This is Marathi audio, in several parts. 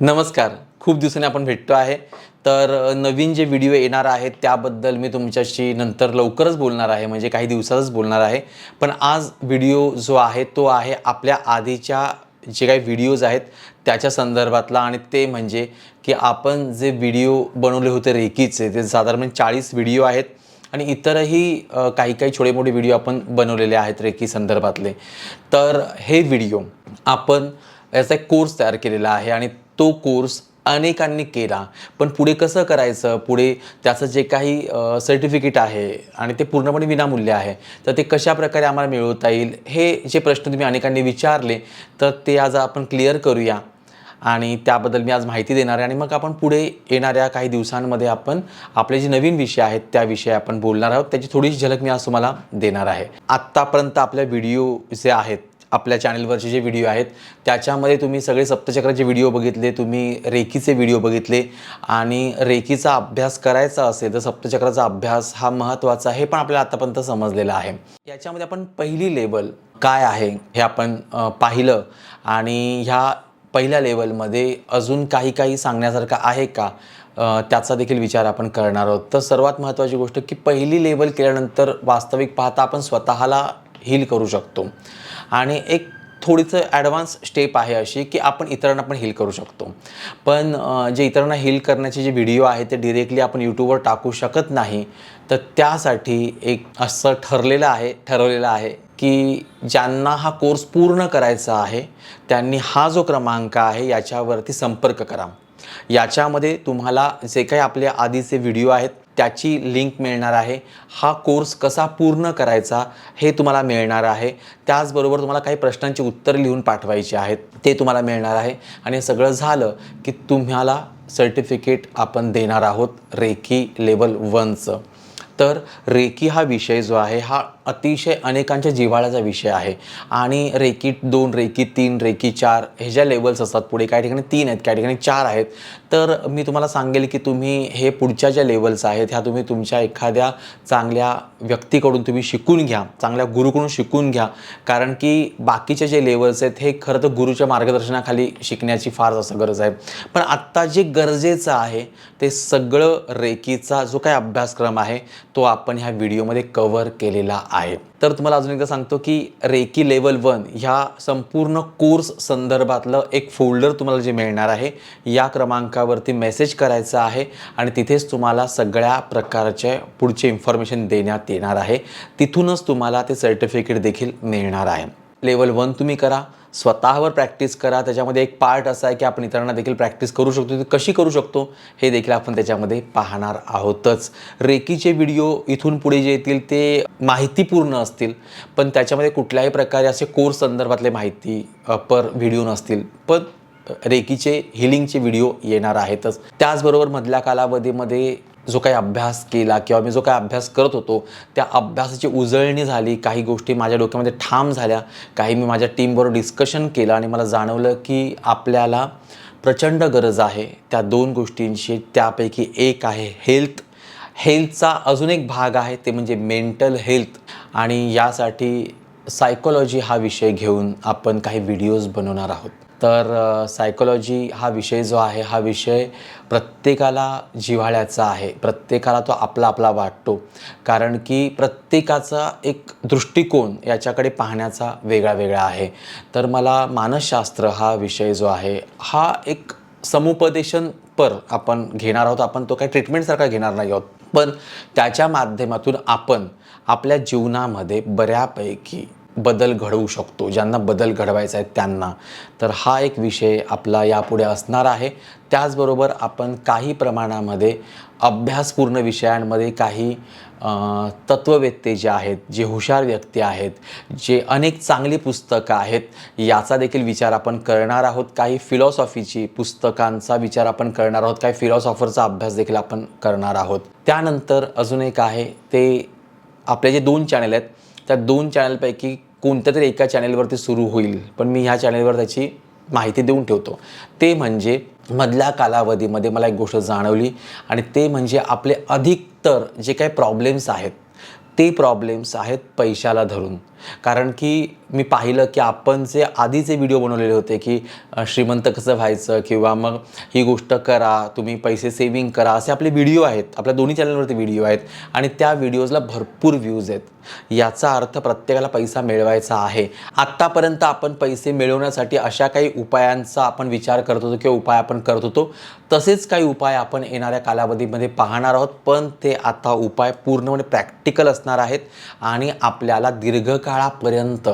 नमस्कार. खूप दिवसांनी आपण भेटतो आहे. तर नवीन जे व्हिडिओ येणार आहेत त्याबद्दल मी तुमच्याशी नंतर लवकरच बोलणार आहे. म्हणजे काही दिवसातच बोलणार आहे. पण आज व्हिडिओ जो आहे तो आहे आपल्या आधीच्या जे काही व्हिडिओज आहेत त्याच्या संदर्भातला. आणि ते म्हणजे की आपण जे व्हिडिओ बनवले होते रेकीचे ते साधारण चाळीस व्हिडिओ आहेत. आणि इतरही काही काही छोटे मोठे व्हिडिओ आपण बनवलेले आहेत रेकी संदर्भातले. तर हे व्हिडिओ आपण याचा एक कोर्स तयार केलेला आहे. आणि तो कोर्स अनेकांनी केला. पण पुढे कसं करायचं? पुढे त्याचं जे काही सर्टिफिकेट आहे आणि ते पूर्णपणे विनामूल्य आहे तर ते कशा प्रकारे आम्हाला मिळवता येईल हे जे प्रश्न तुम्ही अनेकांनी विचारले तर ते आज आपण क्लिअर करूया. आणि त्याबद्दल मी आज माहिती देणार आहे आणि मग आपण पुढे येणाऱ्या काही दिवसांमध्ये आपण आपले जे नवीन विषय आहेत त्याविषयी आपण बोलणार आहोत. त्याची थोडीशी झलक मी आज तुम्हाला देणार आहे. आत्तापर्यंत आपल्या व्हिडिओ जे आहेत आपल्या चॅनलवरचे जे व्हिडिओ आहेत त्याच्यामध्ये तुम्ही सगळे सप्तचक्राचे व्हिडिओ बघितले तुम्ही रेकीचे व्हिडिओ बघितले आणि रेकीचा अभ्यास करायचा असेल तर सप्तचक्राचा अभ्यास हा महत्त्वाचा हे पण आपल्याला आतापर्यंत समजलेलं आहे. याच्यामध्ये आपण पहिली लेवल काय आहे हे आपण पाहिलं आणि ह्या पहिल्या लेवलमध्ये अजून काही काही सांगण्यासारखं आहे का? त्याचा देखील विचार आपण करणार आहोत. तर सर्वात महत्त्वाची गोष्ट की पहिली लेवल केल्यानंतर वास्तविक पाहता आपण स्वतःला हील करू शकतो. आणि एक थोडीचं ॲडव्हान्स स्टेप आहे अशी की आपण इतरांना पण हील करू शकतो. पण जे इतरांना हील करण्याचे जे व्हिडिओ आहे ते डिरेक्टली आपण यूट्यूबवर टाकू शकत नाही. तर त्यासाठी एक असं ठरलेलं आहे ठरवलेलं आहे की ज्यांना हा कोर्स पूर्ण करायचा आहे त्यांनी हा जो क्रमांक आहे याच्यावरती संपर्क करा. याच्यामध्ये तुम्हाला जे काही आपले आधीचे व्हिडिओ आहेत त्याची लिंक मिळणार आहे. हा कोर्स कसा पूर्ण करायचा हे तुम्हाला मिळणार आहे. त्याचबरोबर तुम्हाला काही प्रश्नांची उत्तर लिहून पाठवायची आहेत ते तुम्हाला मिळणार आहे. आणि हे सगळं झालं की तुम्हाला सर्टिफिकेट आपण देणार आहोत रेकी लेवल वनचं तर रेकी हा विषय जो आहे हा अतिशय अनेकांच्या जिव्हाळ्याचा विषय आहे. आणि रेकी दोन रेकी तीन रेकी चार हे ज्या लेवल्स असतात पुढे काही ठिकाणी तीन आहेत काही ठिकाणी चार आहेत तर मी तुम्हाला सांगेल की तुम्ही हे पुढच्या ज्या लेवल्स आहेत ह्या तुम्ही तुमच्या एखाद्या चांगल्या व्यक्तीकडून तुम्ही शिकून घ्या चांगल्या गुरुकडून शिकून घ्या. कारण की बाकीचे जे लेवल्स आहेत हे खरं तर गुरुच्या मार्गदर्शनाखाली शिकण्याची फार जास्त गरज आहे. पण आत्ता जे गरजेचं आहे ते सगळं रेकीचा जो काही अभ्यासक्रम आहे तो आपण ह्या व्हिडिओमध्ये कव्हर केलेला आहे. तर तुम्हाला अजून एकदा सांगतो की रेकी लेवल वन ह्या संपूर्ण कोर्स संदर्भातलं एक फोल्डर तुम्हाला जे मिळणार आहे या क्रमांकावरती मेसेज करायचा आहे आणि तिथेच तुम्हाला सगळ्या प्रकारचे पुढचे इन्फॉर्मेशन देण्यात येणार आहे. तिथूनच तुम्हाला ते सर्टिफिकेट देखील मिळणार आहे. लेवल वन तुम्ही करा स्वतःवर प्रॅक्टिस करा त्याच्यामध्ये एक पार्ट असा आहे की आपण इतरांना देखील प्रॅक्टिस करू शकतो ती कशी करू शकतो हे देखील आपण त्याच्यामध्ये पाहणार आहोतच. रेकीचे व्हिडिओ इथून पुढे जे येतील ते माहितीपूर्ण असतील पण त्याच्यामध्ये कुठल्याही प्रकारे असे कोर्स संदर्भातले माहिती पर व्हिडिओ नसतील पण रेकीचे हिलिंगचे व्हिडिओ येणार आहेतच. त्याचबरोबर मधल्या कालावधीमध्ये जो काही अभ्यास केला किंवा मी जो काही अभ्यास करत होतो त्या अभ्यासाची उजळणी झाली काही गोष्टी माझ्या डोक्यामध्ये ठाम झाल्या काही मी माझ्या टीमबरोबर डिस्कशन केलं आणि मला जाणवलं की आपल्याला प्रचंड गरज आहे त्या दोन गोष्टींची त्यापैकी एक आहे हेल्थ हेल्थचा अजून एक भाग आहे ते म्हणजे मेंटल हेल्थ आणि यासाठी सायकोलॉजी हा विषय घेऊन आपण काही व्हिडिओज बनवणार आहोत. तर सायकोलॉजी हा विषय जो आहे हा विषय प्रत्येकाला जिव्हाळ्याचा आहे. प्रत्येकाला तो आपला आपला वाटतो. कारण की प्रत्येकाचा एक दृष्टिकोन याच्याकडे पाहण्याचा वेगळा वेगळा आहे. तर मला मानसशास्त्र हा विषय जो आहे हा एक समुपदेशन पर आपण घेणार आहोत. आपण तो काही ट्रीटमेंटसारखा घेणार नाही आहोत. पण त्याच्या माध्यमातून आपण आपल्या जीवनामध्ये बऱ्यापैकी बदल घडवू शकतो. ज्यांना बदल घडवायचा आहे त्यांना. तर हा एक विषय आपला यापुढे असणार आहे. त्याचबरोबर आपण काही प्रमाणामध्ये अभ्यासपूर्ण विषयांमध्ये काही तत्ववेत्ते जे आहेत जे हुशार व्यक्ती आहेत जे अनेक चांगली पुस्तकं आहेत याचा देखील विचार आपण करणार आहोत. काही फिलॉसॉफीची पुस्तकांचा विचार आपण करणार आहोत. काही फिलॉसॉफरचा अभ्यास देखील आपण करणार आहोत. त्यानंतर अजून एक आहे ते आपले जे दोन चॅनल आहेत त्या दोन चॅनलपैकी कोणत्या तरी एका चॅनेलवरती सुरू होईल पण मी ह्या चॅनेलवर त्याची माहिती देऊन ठेवतो. ते म्हणजे मधल्या कालावधीमध्ये मला एक गोष्ट जाणवली आणि ते म्हणजे आपले अधिकतर जे काही प्रॉब्लेम्स आहेत ते प्रॉब्लेम्स आहेत पैशाला धरून. कारण की मी पाहिलं की आपण जे आधीचे व्हिडिओ बनवलेले होते की श्रीमंत कसं व्हायचं किंवा मग ही गोष्ट करा तुम्ही पैसे सेविंग करा असे आपले व्हिडिओ आहेत. आपल्या दोन्ही चॅनलवरती व्हिडिओ आहेत. आणि त्या व्हिडिओजला भरपूर व्ह्यूज आहेत. याचा अर्थ प्रत्येकाला पैसा मिळवायचा आहे. आत्तापर्यंत आपण पैसे मिळवण्यासाठी अशा काही उपायांचा आपण विचार करत होतो किंवा उपाय आपण करत होतो तसेच काही उपाय आपण येणाऱ्या कालावधीमध्ये पाहणार आहोत. पण ते आता उपाय पूर्णपणे प्रॅक्टिकल असतात असणार आहेत आणि आपल्याला दीर्घकाळापर्यंत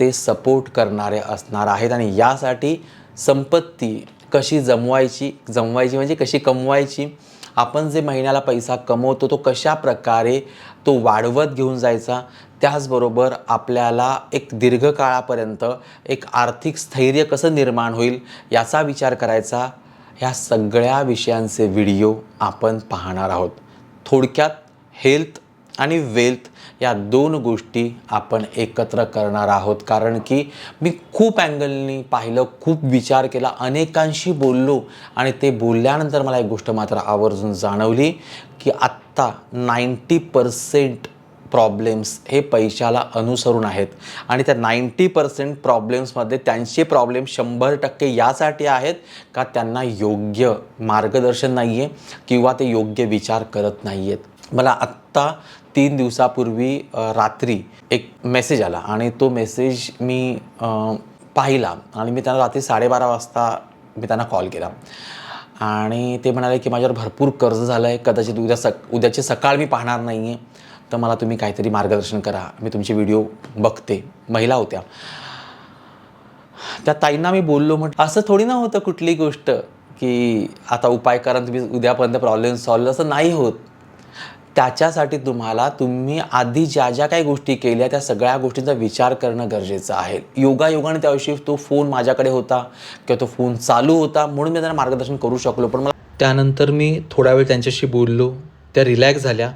ते सपोर्ट करणारे असणार आहेत. आणि यासाठी संपत्ती कशी जमवायची जमवायची म्हणजे कशी कमवायची? आपण जे महिन्याला पैसा कमवतो तो कशा प्रकारे तो वाढवत घेऊन जायचा? त्याचबरोबर आपल्याला एक दीर्घकाळापर्यंत एक आर्थिक स्थैर्य कसं निर्माण होईल याचा विचार करायचा. ह्या सगळ्या विषयांचे व्हिडिओ आपण पाहणार आहोत. थोडक्यात हेल्थ आणि वेल्थ या दोन गोष्टी आपण एकत्र करणार आहोत. कारण की मी खूप अँगलनी पाहिलं खूप विचार केला अनेकांशी बोललो आणि ते बोलल्यानंतर मला एक गोष्ट मात्र आवर्जून जाणवली की आत्ता नाईंटी पर्सेंट प्रॉब्लेम्स हे पैशाला अनुसरून आहेत. आणि त्या नाईंटी पर्सेंट प्रॉब्लेम्समध्ये त्यांचे प्रॉब्लेम शंभर टक्के यासाठी आहेत का त्यांना योग्य मार्गदर्शन नाही आहे किंवा ते योग्य विचार करत नाही आहेत मला आत्ता तीन दिवसापूर्वी रात्री एक मेसेज आला आणि तो मेसेज मी पाहिला आणि मी त्यांना रात्री साडेबारा वाजता मी त्यांना कॉल केला. आणि ते म्हणाले की माझ्यावर भरपूर कर्ज झालं आहे कदाचित उद्या सक उद्याची सकाळ मी पाहणार नाही आहे तर मला तुम्ही काहीतरी मार्गदर्शन करा. मी तुमचे व्हिडिओ बघते. महिला होत्या. त्या ताईंना मी बोललो म्हटलं असं थोडी ना होतं कुठली गोष्ट की आता उपाय करा तुम्ही उद्यापर्यंत प्रॉब्लेम सॉल्व असं नाही होत. त्याच्यासाठी तुम्हाला तुम्ही आधी ज्या ज्या काही गोष्टी केल्या त्या सगळ्या गोष्टींचा विचार करणं गरजेचं आहे. योगायोगाने त्या दिवशी तो फोन माझ्याकडे होता किंवा तो फोन चालू होता म्हणून मी त्यांना मार्गदर्शन करू शकलो. पण मला त्यानंतर मी थोडा वेळ त्यांच्याशी बोललो. त्या रिलॅक्स झाल्या.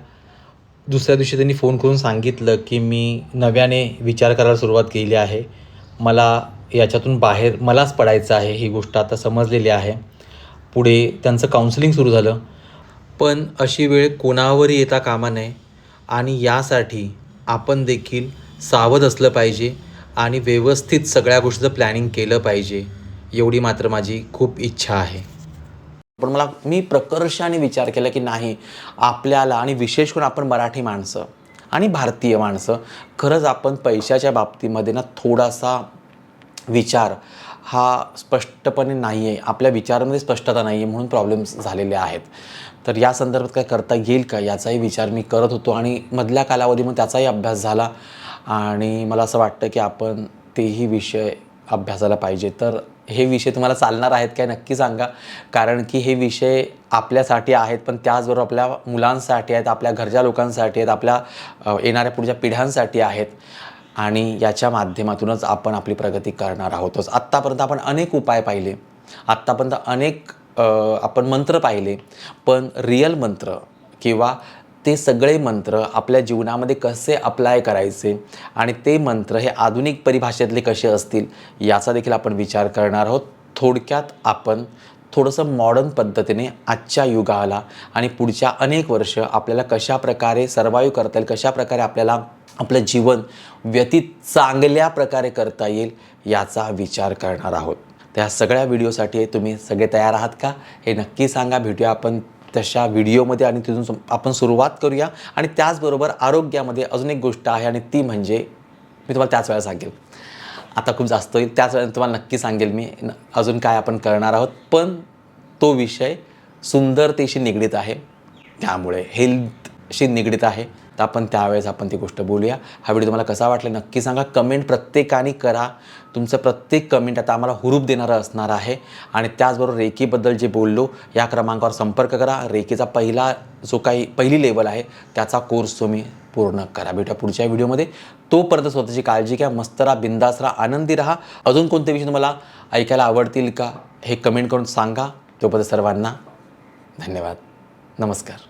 दुसऱ्या दिवशी त्यांनी फोन करून सांगितलं की मी नव्याने विचार करायला सुरुवात केली आहे. मला याच्यातून बाहेर मलाच पडायचं आहे ही गोष्ट आता समजलेली आहे. पुढे त्यांचं काउन्सिलिंग सुरू झालं. पण अशी वेळ कोणावरही येता कामा नये. आणि यासाठी आपण देखील सावध असलं पाहिजे आणि व्यवस्थित सगळ्या गोष्टीचं प्लॅनिंग केलं पाहिजे. एवढी मात्र माझी खूप इच्छा आहे. पण मला मी प्रकर्षाने विचार केला की नाही आपल्याला आणि विशेष करून आपण मराठी माणसं आणि भारतीय माणसं खरंच आपण पैशाच्या बाबतीमध्ये ना थोडासा विचार हा स्पष्टपणे नाही आहे आपल्या विचारामध्ये स्पष्टता नाही आहे म्हणून प्रॉब्लेम्स झालेले आहेत. तर या संदर्भात काय करता येईल का याचाही विचार मी करत होतो आणि मधल्या कालावधीमध्ये त्याचाही अभ्यास झाला. आणि मला असं वाटतं की आपण तेही विषय अभ्यासाला पाहिजे. तर हे विषय तुम्हाला चालणार आहेत काय नक्की सांगा. कारण की हे विषय आपल्यासाठी आहेत पण त्याचबरोबर आपल्या मुलांसाठी आहेत आपल्या घरच्या लोकांसाठी आहेत आपल्या येणाऱ्या पुढच्या पिढ्यांसाठी आहेत. आणि याच्या माध्यमातूनच आपण आपली प्रगती करणार आहोतच. आत्तापर्यंत आपण अनेक उपाय पाहिले. आत्तापर्यंत अनेक आपण मंत्र पाहिले. पण रिअल मंत्र किंवा ते सगळे मंत्र आपल्या जीवनामध्ये कसे अप्लाय करायचे आणि ते मंत्र हे आधुनिक परिभाषेतले कसे असतील याचा देखील आपण विचार करणार आहोत. थोडक्यात आपण थोडंसं मॉडर्न पद्धतीने आजच्या युगाला आणि पुढच्या अनेक वर्ष आपल्याला कशा प्रकारे सर्वाईव्ह करता येईल कशाप्रकारे आपल्याला आपलं जीवन व्यतीत चांगल्या प्रकारे करता येईल याचा विचार करणार आहोत. त्या सगळ्या व्हिडिओसाठी तुम्ही सगळे तयार आहात का? हे नक्की सांगा. भेटूया आपण तशा व्हिडिओमध्ये आणि तिथून सु- आपण सुरुवात करूया. आणि त्याचबरोबर आरोग्यामध्ये अजून एक गोष्ट आहे आणि ती म्हणजे मी तुम्हाला त्याच वेळेला सांगेल. आता खूप जास्त होईल. त्याच वेळेला तुम्हाला नक्की सांगेल मी अजून काय आपण करणार आहोत. पण तो विषय सुंदरतेशी निगडीत आहे. त्यामुळे हेल्थशी निगडीत आहे. तर आपण त्यावेळेस आपण ती गोष्ट बोलूया. हा व्हिडिओ तुम्हाला कसा वाटला नक्की सांगा. कमेंट प्रत्येकाने करा. तुमचं प्रत्येक कमेंट आता आम्हाला हुरूप देणारं असणार आहे. आणि त्याचबरोबर रेकीबद्दल जे बोललो या क्रमांकावर संपर्क करा. रेकीचा पहिला जो काही पहिली लेवल आहे त्याचा कोर्स तुम्ही पूर्ण करा. भेटूया पुढच्या व्हिडिओमध्ये. तोपर्यंत स्वतःची काळजी घ्या. मस्त राहा बिंदास राहा आनंदी राहा. अजून कोणते विषय तुम्हाला ऐकायला आवडतील का हे कमेंट करून सांगा. तोपर्यंत सर्वांना धन्यवाद. नमस्कार.